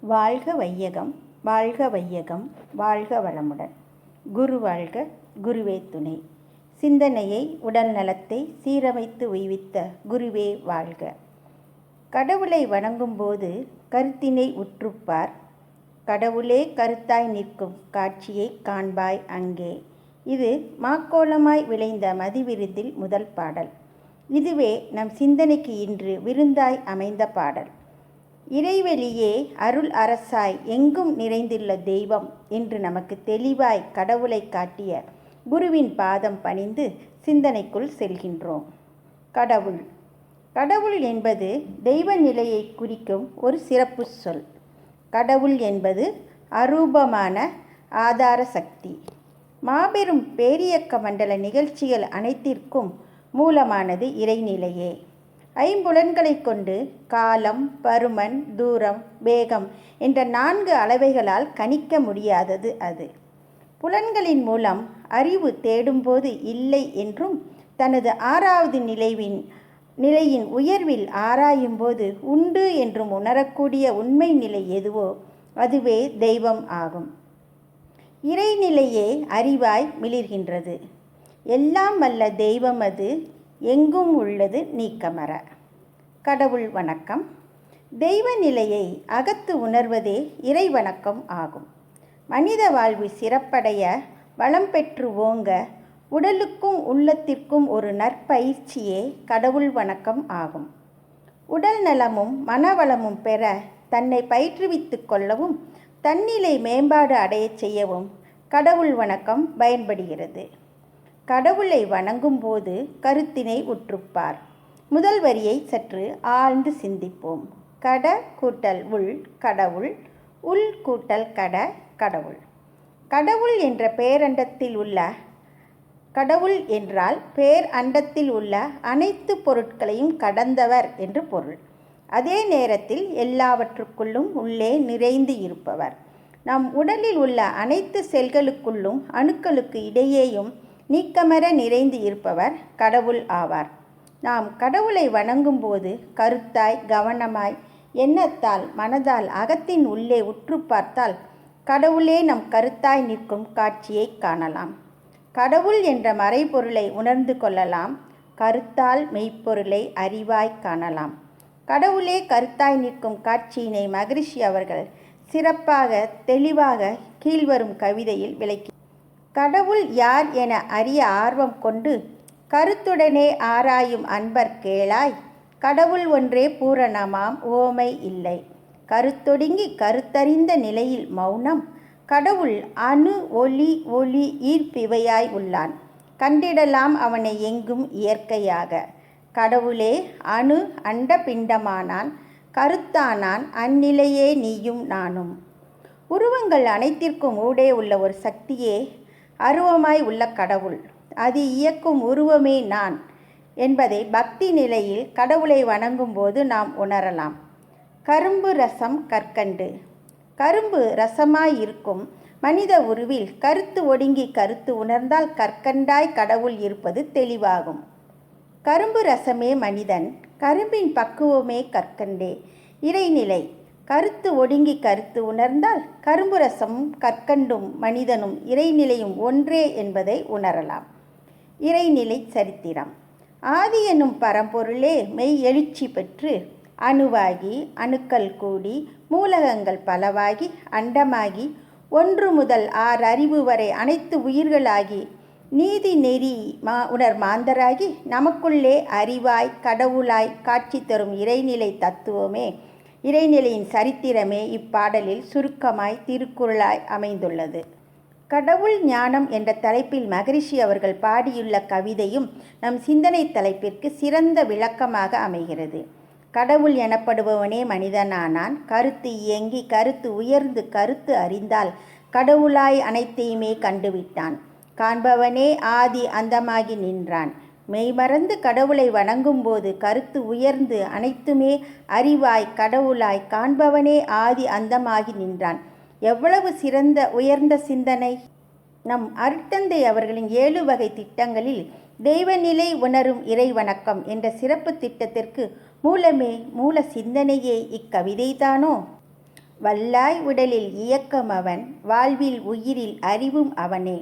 வாழ்க வையகம் வாழ்க வையகம் வாழ்க வளமுடன். குரு வாழ்க குருவே துணை. சிந்தனையை உடல் நலத்தை சீரமைத்து உய்வித்த குருவே வாழ்க. கடவுளை வணங்கும்போது கருத்தினை உற்றுப்பார். கடவுளே கருத்தாய் நிற்கும் காட்சியை காண்பாய் அங்கே. இது மாக்கோலமாய் விளைந்த மதிவிருந்தில் முதல் பாடல். இதுவே நம் சிந்தனைக்கு இன்று விருந்தாய் அமைந்த பாடல். இறைவெளியே அருள் அரசாய் எங்கும் நிறைந்துள்ள தெய்வம் என்று நமக்கு தெளிவாய் கடவுளை காட்டிய குருவின் பாதம் பணிந்து சிந்தனைக்குள் செல்கின்றோம். கடவுள். கடவுள் என்பது தெய்வ நிலையை குறிக்கும் ஒரு சிறப்பு சொல். கடவுள் என்பது அரூபமான ஆதார சக்தி. மாபெரும் பேரியக்க மண்டல நிகழ்ச்சிகள் அனைத்திற்கும் மூலமானது இறைநிலையே. ஐம்புலன்களை கொண்டு காலம் பருமன் தூரம் வேகம் என்ற நான்கு அளவைகளால் கணிக்க முடியாதது அது. புலன்களின் மூலம் அறிவு தேடும்போது இல்லை என்றும் தனது ஆறாவது நிலைவின் நிலையின் உயர்வில் ஆராயும்போது உண்டு என்றும் உணரக்கூடிய உண்மை நிலை எதுவோ அதுவே தெய்வம் ஆகும். இறைநிலையே அறிவாய் மிளிர்கின்றது. எல்லாம் வல்ல தெய்வம் அது எங்கும் உள்ளது நீக்கமர கடவுள் வணக்கம். தெய்வ நிலையை அகத்து உணர்வதே இறை வணக்கம் ஆகும். மனித வாழ்வு சிறப்படைய வளம் பெற்று ஓங்க உடலுக்கும் உள்ளத்திற்கும் ஒரு நற்பயிற்சியே கடவுள் வணக்கம் ஆகும். உடல் நலமும் மனவளமும் பெற தன்னை பயிற்றுவித்து கொள்ளவும் தன்னிலை மேம்பாடு அடையச் செய்யவும் கடவுள் வணக்கம் பயன்படுகிறது. கடவுளை வணங்கும்போது கருத்தினை உற்றுப்பார். முதல் வரியை சற்று ஆழ்ந்து சிந்திப்போம். கட கூட்டல் உள் கடவுள் உள் கூட்டல் கட கடவுள். கடவுள் என்ற பேரண்டத்தில் உள்ள கடவுள் என்றால் பேர் அண்டத்தில் உள்ள அனைத்து பொருட்களையும் கடந்தவர் என்று பொருள். அதே நேரத்தில் எல்லாவற்றுக்குள்ளும் உள்ளே நிறைந்து இருப்பவர். நம் உடலில் உள்ள அனைத்து செல்களுக்குள்ளும் அணுக்களுக்கு இடையேயும் நீக்கமர நிறைந்து இருப்பவர் கடவுள் ஆவார். நாம் கடவுளை வணங்கும்போது கருத்தாய் கவனமாய் எண்ணத்தால் மனதால் அகத்தின் உள்ளே உற்று பார்த்தால் கடவுளே நம் கருத்தாய் நிற்கும் காட்சியை காணலாம். கடவுள் என்ற மறைபொருளை உணர்ந்து கொள்ளலாம். கருத்தால் மெய்ப்பொருளை அறிவாய் காணலாம். கடவுளே கருத்தாய் நிற்கும் காட்சியினை மகரிஷி அவர்கள் சிறப்பாக தெளிவாக கீழ்வரும் கவிதையில் விளக்கி கடவுள் யார் என அறிய ஆர்வம் கொண்டு கருத்துடனே ஆராயும் அன்பர் கேளாய். கடவுள் ஒன்றே பூரணமாம் ஓமை இல்லை. கருத்தொடுங்கி கருத்தறிந்த நிலையில் மௌனம். கடவுள் அணு ஒளி ஒளி ஈர்ப்பிவையாய் உள்ளான். கண்டிடலாம் அவனை எங்கும் இயற்கையாக. கடவுளே அணு அண்ட பிண்டமானான். கருத்தானான் அந்நிலையே நீயும் நானும். உருவங்கள் அனைத்திற்கும் ஊடே உள்ள ஒரு சக்தியே அருவமாய் உள்ள கடவுள். அது இயக்கும் உருவமே நான் என்பதை பக்தி நிலையில் கடவுளை வணங்கும்போது நாம் உணரலாம். கரும்பு ரசம் கற்கண்டு. கரும்பு ரசமாய் இருக்கும் மனித உருவில் கருத்து ஒடுங்கி கருத்து உணர்ந்தால் கற்கண்டாய் கடவுள் இருப்பது தெளிவாகும். கரும்பு ரசமே மனிதன் கரும்பின் பக்குவமே கற்கண்டே. இறைநிலை கருத்து ஒடுங்கி கருத்து உணர்ந்தால் கரும்பு ரசமும் கற்கண்டும் மனிதனும் இறைநிலையும் ஒன்றே என்பதை உணரலாம். இறைநிலை சரித்திரம். ஆதி என்னும் பரம்பொருளே மெய் எழுச்சி பெற்று அணுவாகி அணுக்கள் கூடி மூலகங்கள் பலவாகி அண்டமாகி ஒன்று முதல் ஆறு அறிவு வரை அனைத்து உயிர்களாகி நீதி நெறி மா உணர் மாந்தராகி நமக்குள்ளே அறிவாய் கடவுளாய் காட்சி தரும் இறைநிலை தத்துவமே இறைநிலையின் சரித்திரமே இப்பாடலில் சுருக்கமாய் திருக்குறளாய் அமைந்துள்ளது. கடவுள் ஞானம் என்ற தலைப்பில் மகரிஷி அவர்கள் பாடியுள்ள கவிதையும் நம் சிந்தனை தலைப்பிற்கு சிறந்த விளக்கமாக அமைகிறது. கடவுள் எனப்படுபவனே மனிதனானான். கருத்து இயங்கி கருத்து உயர்ந்து கருத்து அறிந்தால் கடவுளாய் அனைத்தையுமே கண்டுவிட்டான். காண்பவனே ஆதி அந்தமாகி நின்றான். மெய்மறந்து கடவுளை வணங்கும்போது கருத்து உயர்ந்து அனைத்துமே அறிவாய் கடவுளாய் காண்பவனே ஆதி அந்தமாகி நின்றான். எவ்வளவு சிறந்த உயர்ந்த சிந்தனை. நம் அருட்தந்தை அவர்களின் ஏழு வகை திட்டங்களில் தெய்வநிலை உணரும் இறை வணக்கம் என்ற சிறப்பு திட்டத்திற்கு மூலமே மூல சிந்தனையே இக்கவிதைதானோ? வல்லாய் உடலில் இயக்கம் அவன் வாழ்வில் உயிரில் அறிவும் அவனே.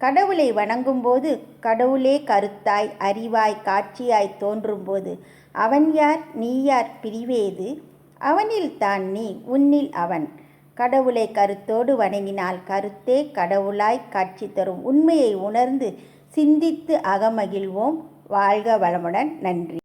கடவுளை வணங்கும்போது கடவுளே கருத்தாய் அறிவாய் காட்சியாய் தோன்றும்போது அவன் யார்? நீ யார்? பிரிவேது அவனில் தான் நீ உன்னில் அவன். கடவுளை கருத்தோடு வணங்கினால் கருத்தே கடவுளாய் காட்சி தரும். உண்மையை உணர்ந்து சிந்தித்து அகமகிழ்வோம். வாழ்க வளமுடன். நன்றி.